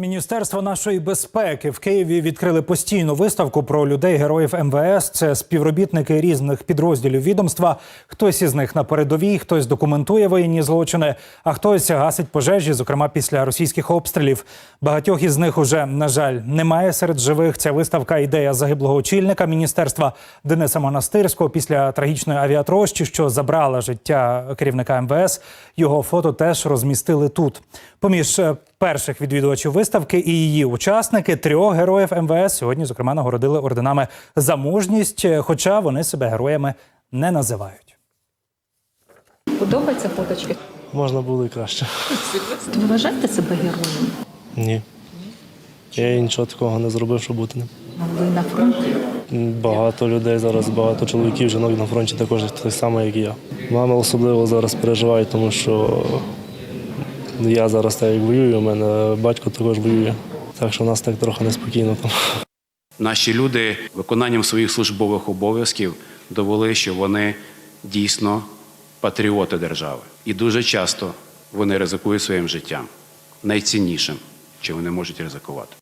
Міністерство нашої безпеки в Києві відкрили постійну виставку про людей героїв МВС. Це співробітники різних підрозділів відомства. Хтось із них на передовій, хтось документує воєнні злочини, а хтось гасить пожежі, зокрема після російських обстрілів. Багатьох із них уже на жаль немає серед живих. Ця виставка ідея загиблого очільника міністерства Дениса Монастирського після трагічної авіатрощі, що забрала життя керівника МВС. Його фото теж розмістили тут. Поміж е, перших відвідувачів виставки і її учасники трьох героїв МВС сьогодні, зокрема, нагородили орденами за мужність, е, хоча вони себе героями не називають. Подобається фоточки? Можна було і краще. Ви вважаєте себе героєм? Ні. Я нічого такого не зробив, щоб бути ним. Ви на фронті? Багато людей зараз, багато чоловіків, жінок на фронті також так само, як і я. Мама особливо зараз переживає, тому що я зараз так воюю, у мене батько також воює. Так що в нас так трохи неспокійно там. Наші люди виконанням своїх службових обов'язків довели, що вони дійсно патріоти держави. І дуже часто вони ризикують своїм життям, найціннішим, чим вони можуть ризикувати.